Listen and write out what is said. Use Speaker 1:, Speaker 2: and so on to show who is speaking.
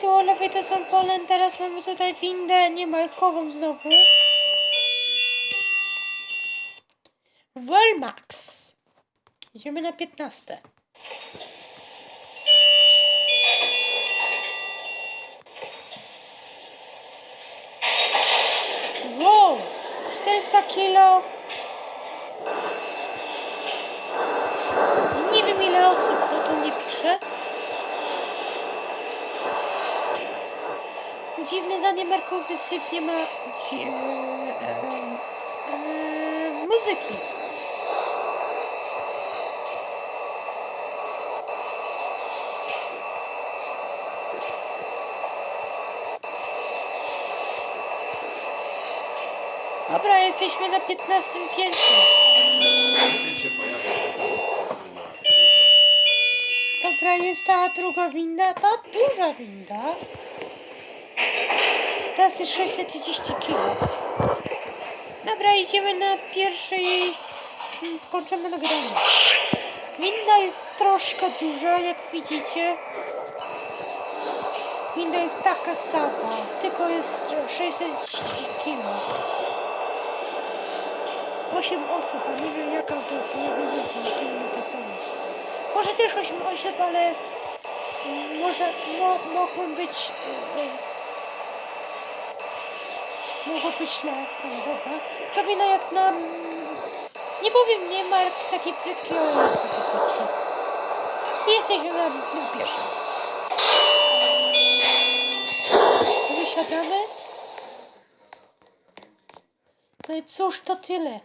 Speaker 1: tu o lewej to są Polen, teraz mamy tutaj windę niemarkową znowu. Volmax. Idziemy na 15. Wow! 400 kilo. Nie wiem ile osób, bo tu nie pisze. Dziwny dla niemarkowy syf nie ma e, e, muzyki. Dobra, jesteśmy na 15 piętrze. Dobra, jest ta druga winda, ta duża winda. Teraz jest 630 kg. Dobra, idziemy na pierwszej skończymy nagranie. Winda jest troszkę duża, jak widzicie. Winda jest taka sama, tylko jest 630 kg. 8 osób, a nie wiem jaka to napisane. Może też 8 osób, ale może mo, mogą być. E, e, mogło być źle, ale dobra. To wino jak na. Nie powiem, nie Mark taki brzydki, ale jest taki brzydki. I jesteśmy na, na pierwszym. Wysiadamy. No i cóż to tyle.